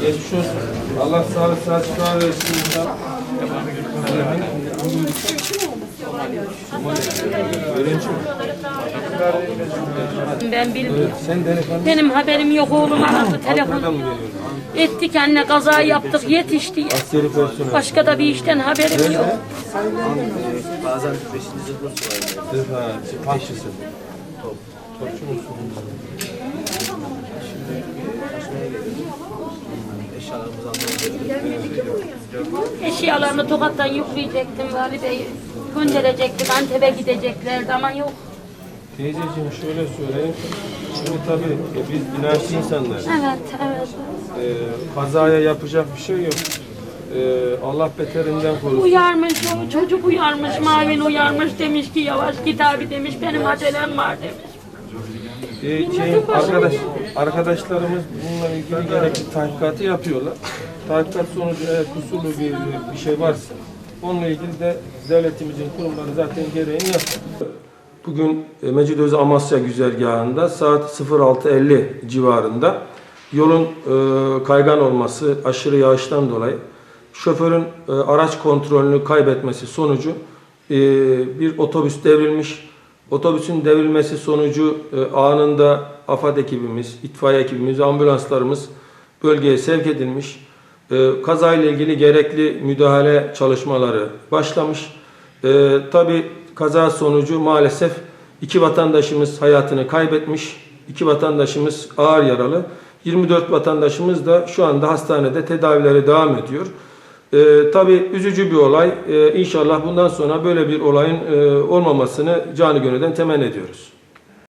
Geçmiş olsun. Allah sağlık sıhhat şifa versin. Ben bilmiyorum. Benim haberim yok oğlum aradı telefon. Ettik anne kaza yaptık yetiş diye. Askeri personel. Başka da bir işten haberim yok. Bazen beşinci sularında Ha, Paşası. Topçu musun? Eşyalarını Tokat'tan yükleyecektim Vali Bey. Gönderecektik Antep'e gideceklerdi ama yok. Teyzeciğim şöyle söyleyeyim. Şimdi tabii e, biz inançlı insanlar. Evet evet. E, kazaya yapacak bir şey yok. E, Allah beterinden korusun. Uyarmış o çocuk uyarmış Mavin uyarmış demiş ki yavaş git abi demiş benim acelem var demiş. E, şey, arkadaş, arkadaşlarımız bununla ilgili gerekli tahkikatı yapıyorlar. Tahkikat sonucu eğer kusurlu bir, bir şey varsa onunla ilgili de devletimizin kurumları zaten gereğini yapıyor. Bugün e, Mecidözü Amasya güzergahında saat 06.50 civarında yolun e, kaygan olması aşırı yağıştan dolayı şoförün e, araç kontrolünü kaybetmesi sonucu bir otobüs devrilmiş. Otobüsün devrilmesi sonucu anında AFAD ekibimiz, itfaiye ekibimiz, ambulanslarımız bölgeye sevk edilmiş. E, kazayla ilgili gerekli müdahale çalışmaları başlamış. E, Tabi kaza sonucu maalesef iki vatandaşımız hayatını kaybetmiş. iki vatandaşımız ağır yaralı. 24 vatandaşımız da şu anda hastanede tedavileri devam ediyor. Ee, tabii üzücü bir olay. Ee, inşallah bundan sonra böyle bir olayın e, olmamasını canı gönülden temenni ediyoruz.